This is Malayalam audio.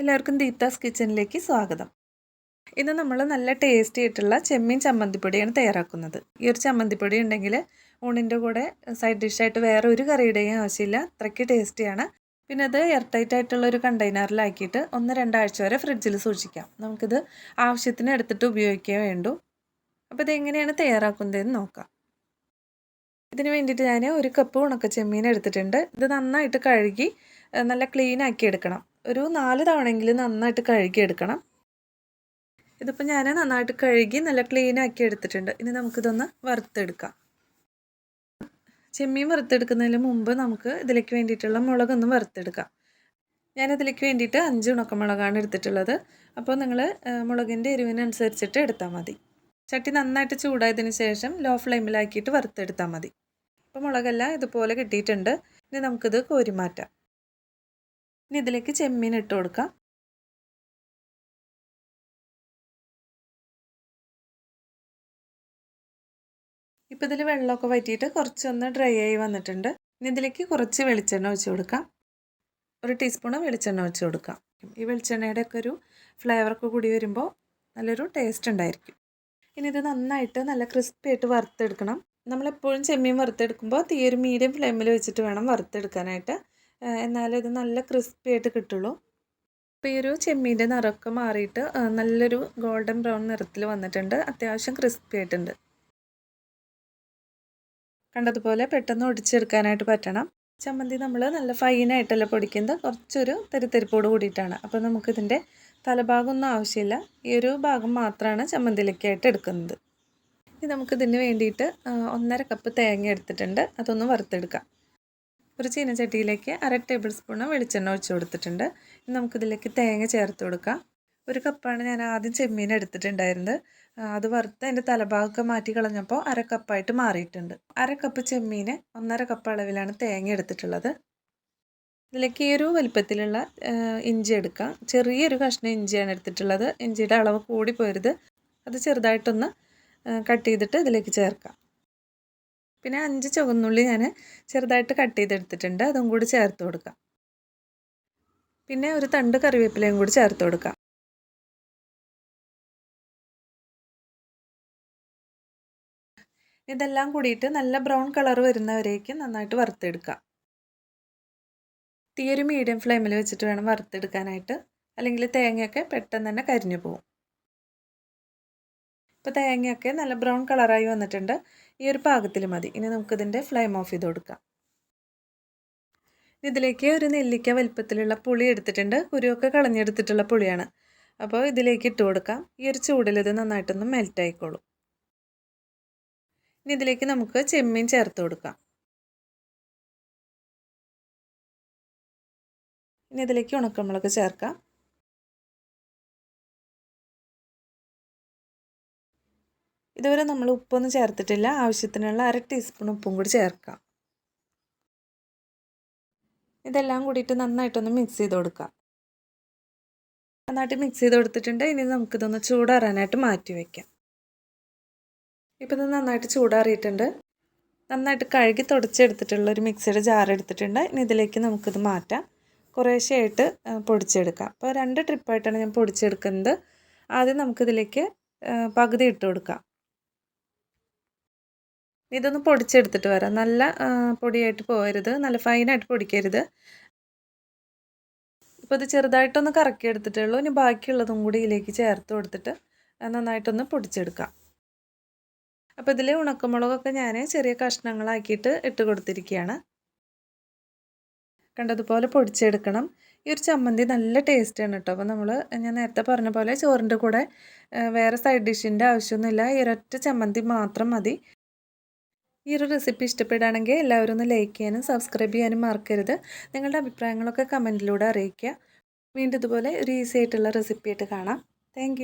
എല്ലാവർക്കും ദീപ്താസ് കിച്ചണിലേക്ക് സ്വാഗതം. ഇന്ന് നമ്മൾ നല്ല ടേസ്റ്റി ആയിട്ടുള്ള ചെമ്മീൻ ചമ്മന്തിപ്പൊടിയാണ് തയ്യാറാക്കുന്നത്. ഈ ഒരു ചമ്മന്തിപ്പൊടി ഉണ്ടെങ്കിൽ ഊണിന്റെ കൂടെ സൈഡ് ഡിഷായിട്ട് വേറെ ഒരു കറിയുടെയും ആവശ്യമില്ല. അത്രയ്ക്ക് ടേസ്റ്റിയാണ് പിന്നെ അത് എയർടൈറ്റ് ആയിട്ടുള്ള ഒരു കണ്ടെയ്നറിലാക്കിയിട്ട് ഒന്ന് രണ്ടാഴ്ച വരെ ഫ്രിഡ്ജിൽ സൂക്ഷിക്കാം. നമുക്കിത് ആവശ്യത്തിന് എടുത്തിട്ട് ഉപയോഗിക്കേ വേണ്ടു. അപ്പോൾ ഇതെങ്ങനെയാണ് തയ്യാറാക്കുന്നതെന്ന് നോക്കാം. ഇതിന് വേണ്ടിയിട്ട് ഞാൻ ഒരു കപ്പ് ഉണക്ക ചെമ്മീൻ എടുത്തിട്ടുണ്ട്. ഇത് നന്നായിട്ട് കഴുകി നല്ല ക്ലീൻ ആക്കി എടുക്കണം. ഒരു നാല് തവണയെങ്കിലും നന്നായിട്ട് കഴുകി എടുക്കണം ഇതിപ്പോൾ ഞാൻ നന്നായിട്ട് കഴുകി നല്ല ക്ലീൻ ആക്കി എടുത്തിട്ടുണ്ട്. ഇനി നമുക്കിതൊന്ന് വറുത്തെടുക്കാം. ചെമ്മീൻ വറുത്തെടുക്കുന്നതിന് മുമ്പ് നമുക്ക് ഇതിലേക്ക് വേണ്ടിയിട്ടുള്ള മുളകൊന്ന് വറുത്തെടുക്കാം. ഞാനിതിലേക്ക് വേണ്ടിയിട്ട് അഞ്ച് ഉണക്കമുളകാണ് എടുത്തിട്ടുള്ളത്. അപ്പോൾ നിങ്ങൾ മുളകിന്റെ എരിവിനനുസരിച്ചിട്ട് എടുത്താൽ മതി. ചട്ടി നന്നായിട്ട് ചൂടായതിന് ശേഷം ലോ ഫ്ലെയിമിലാക്കിയിട്ട് വറുത്തെടുത്താൽ മതി. അപ്പോൾ മുളകെല്ലാം ഇതുപോലെ കിട്ടിയിട്ടുണ്ട്. ഇനി നമുക്കിത് കോരി മാറ്റാം. ഇനി ഇതിലേക്ക് ചെമ്മീൻ ഇട്ട് കൊടുക്കാം. ഇപ്പം ഇതിൽ വെള്ളമൊക്കെ വറ്റിയിട്ട് കുറച്ചൊന്ന് ഡ്രൈ ആയി വന്നിട്ടുണ്ട്. ഇനി ഇതിലേക്ക് കുറച്ച് വെളിച്ചെണ്ണ ഒഴിച്ച് കൊടുക്കാം. ഒരു ടീസ്പൂണ് വെളിച്ചെണ്ണ ഒഴിച്ച് കൊടുക്കാം. ഈ വെളിച്ചെണ്ണയുടെ ഒക്കെ ഒരു ഫ്ലേവറൊക്കെ കൂടി വരുമ്പോൾ നല്ലൊരു ടേസ്റ്റ് ഉണ്ടായിരിക്കും. ഇനി ഇത് നന്നായിട്ട് നല്ല ക്രിസ്പി ആയിട്ട് വറുത്തെടുക്കണം. നമ്മളെപ്പോഴും ചെമ്മീൻ വറുത്തെടുക്കുമ്പോൾ തീ ഒരു മീഡിയം ഫ്ലെയിമിൽ വെച്ചിട്ട് വേണം വറുത്തെടുക്കാനായിട്ട്. എന്നാലേ ഇത് നല്ല ക്രിസ്പി ആയിട്ട് കിട്ടുള്ളൂ. അപ്പോൾ ഈ ഒരു ചെമ്മീന്റെ നിറമൊക്കെ മാറിയിട്ട് നല്ലൊരു ഗോൾഡൻ ബ്രൗൺ നിറത്തിൽ വന്നിട്ടുണ്ട്. അത്യാവശ്യം ക്രിസ്പി ആയിട്ടുണ്ട്. കണ്ടതുപോലെ പെട്ടെന്ന് ഒടിച്ചെടുക്കാനായിട്ട് പറ്റണം. ചമ്മന്തി നമ്മൾ നല്ല ഫൈനായിട്ടല്ല പൊടിക്കുന്നത്. കുറച്ചൊരു തെരിത്തെരിപ്പോട് കൂടിയിട്ടാണ്. അപ്പോൾ നമുക്കിതിന്റെ തലഭാഗമൊന്നും ആവശ്യമില്ല. ഈ ഒരു ഭാഗം മാത്രമാണ് ചമ്മന്തിയിലേക്കായിട്ട് എടുക്കുന്നത്. ഇനി നമുക്കിതിന് വേണ്ടിയിട്ട് ഒന്നര കപ്പ് തേങ്ങ എടുത്തിട്ടുണ്ട്. അതൊന്ന് വറുത്തെടുക്കാം. ഒരു ചീനച്ചട്ടിയിലേക്ക് അര ടേബിൾ സ്പൂണ് വെളിച്ചെണ്ണ ഒഴിച്ച് കൊടുത്തിട്ടുണ്ട്. ഇനി നമുക്കിതിലേക്ക് തേങ്ങ ചേർത്ത് കൊടുക്കാം. ഒരു കപ്പാണ് ഞാൻ ആദ്യം ചെമ്മീൻ എടുത്തിട്ടുണ്ടായിരുന്നത്. അത് വറുത്ത് അതിന്റെ തലഭാഗമൊക്കെ മാറ്റി കളഞ്ഞപ്പോൾ അര കപ്പായിട്ട് മാറിയിട്ടുണ്ട്. അര കപ്പ് ചെമ്മീന് ഒന്നര കപ്പ് അളവിലാണ് തേങ്ങ എടുത്തിട്ടുള്ളത്. ഇതിലേക്ക് ഈ ഒരു വലിപ്പത്തിലുള്ള ഇഞ്ചി എടുക്കാം. ചെറിയൊരു കഷ്ണം ഇഞ്ചിയാണ് എടുത്തിട്ടുള്ളത്. ഇഞ്ചിയുടെ അളവ് കൂടി പോരുത് അത് ചെറുതായിട്ടൊന്ന് കട്ട് ചെയ്തിട്ട് ഇതിലേക്ക് ചേർക്കാം. പിന്നെ അഞ്ച് ചുവന്നുള്ളി ഞാൻ ചെറുതായിട്ട് കട്ട് ചെയ്തെടുത്തിട്ടുണ്ട്. അതും കൂടി ചേർത്ത് കൊടുക്കാം. പിന്നെ ഒരു തണ്ട് കറിവേപ്പിലയും കൂടി ചേർത്ത് കൊടുക്കാം. ഇതെല്ലാം കൂടിയിട്ട് നല്ല ബ്രൗൺ കളർ വരുന്നവരേക്ക് നന്നായിട്ട് വറുത്തെടുക്കാം. തീ ഒരു മീഡിയം ഫ്ലെയിമിൽ വെച്ചിട്ട് വേണം വറുത്തെടുക്കാനായിട്ട്. അല്ലെങ്കിൽ തേങ്ങയൊക്കെ പെട്ടെന്ന് തന്നെ കരിഞ്ഞു പോകും ഇപ്പോൾ തേങ്ങയൊക്കെ നല്ല ബ്രൗൺ കളറായി വന്നിട്ടുണ്ട്. ഈ ഒരു പാകത്തിൽ മതി. ഇനി നമുക്കിതിന്റെ ഫ്ലെയിം ഓഫ് ചെയ്ത് കൊടുക്കാം. ഇതിലേക്ക് ഒരു നെല്ലിക്ക വലിപ്പത്തിലുള്ള പുളി എടുത്തിട്ടുണ്ട്. കുരുവൊക്കെ കളഞ്ഞെടുത്തിട്ടുള്ള പുളിയാണ്. അപ്പോൾ ഇതിലേക്ക് ഇട്ട് കൊടുക്കാം. ഈ ഒരു ചൂടിൽ ഇത് നന്നായിട്ടൊന്ന് മെൽറ്റ് ആയിക്കോളും. ഇനി ഇതിലേക്ക് നമുക്ക് ചെമ്മീൻ ചേർത്ത് കൊടുക്കാം. ഇനി ഇതിലേക്ക് ഉണക്കമുളക് ചേർക്കാം. ഇതുവരെ നമ്മൾ ഉപ്പൊന്നും ചേർത്തിട്ടില്ല. ആവശ്യത്തിനുള്ള അര ടീസ്പൂൺ ഉപ്പും കൂടി ചേർക്കാം. ഇതെല്ലാം കൂടിയിട്ട് നന്നായിട്ടൊന്ന് മിക്സ് ചെയ്ത് കൊടുക്കാം നന്നായിട്ട് മിക്സ് ചെയ്ത് കൊടുത്തിട്ടുണ്ട്. ഇനി നമുക്കിതൊന്ന് ചൂടാറാനായിട്ട് മാറ്റി വയ്ക്കാം ഇപ്പം ഇത് നന്നായിട്ട് ചൂടാറിയിട്ടുണ്ട്. നന്നായിട്ട് കഴുകി തുടച്ചെടുത്തിട്ടുള്ള ഒരു മിക്സിയുടെ ജാർ എടുത്തിട്ടുണ്ട്. ഇനി ഇതിലേക്ക് നമുക്കിത് മാറ്റാം. കുറേശ്ശെയായിട്ട് പൊടിച്ചെടുക്കാം. അപ്പോൾ രണ്ട് ട്രിപ്പായിട്ടാണ് ഞാൻ പൊടിച്ചെടുക്കുന്നത്. ആദ്യം നമുക്കിതിലേക്ക് പകുതി ഇട്ട് കൊടുക്കാം. ഇതൊന്ന് പൊടിച്ചെടുത്തിട്ട് വരാം. നല്ല പൊടിയായിട്ട് പോകരുത്. നല്ല ഫൈനായിട്ട് പൊടിക്കരുത്. ഇപ്പോൾ ഇത് ചെറുതായിട്ടൊന്ന് കറക്കി എടുത്തിട്ടേ ഉള്ളൂ. ഇനി ബാക്കിയുള്ളതും കൂടി ഇതിലേക്ക് ചേർത്ത് കൊടുത്തിട്ട് നന്നായിട്ടൊന്ന് പൊടിച്ചെടുക്കാം. അപ്പോൾ ഇതിൽ ഉണക്കമുളകൊക്കെ ഞാൻ ചെറിയ കഷ്ണങ്ങളാക്കിയിട്ട് ഇട്ട് കൊടുത്തിരിക്കുകയാണ് കണ്ടതുപോലെ പൊടിച്ചെടുക്കണം. ഈ ഒരു ചമ്മന്തി നല്ല ടേസ്റ്റാണ് കേട്ടോ. അപ്പോൾ നമ്മൾ ഞാൻ നേരത്തെ പറഞ്ഞ പോലെ ചോറിന്റെ കൂടെ വേറെ സൈഡ് ഡിഷിന്റെ ആവശ്യമൊന്നുമില്ല. ഈ ഒരൊറ്റ ചമ്മന്തി മാത്രം മതി. ഈ ഒരു റെസിപ്പി ഇഷ്ടപ്പെടുകയാണെങ്കിൽ എല്ലാവരും ഒന്ന് ലൈക്ക് ചെയ്യാനും സബ്സ്ക്രൈബ് ചെയ്യാനും മറക്കരുത്. നിങ്ങളുടെ അഭിപ്രായങ്ങളൊക്കെ കമന്റിലൂടെ അറിയിക്കുക. വീണ്ടും ഇതുപോലെ ഒരു ഈസി ആയിട്ടുള്ള റെസിപ്പി ആയിട്ട് കാണാം. താങ്ക്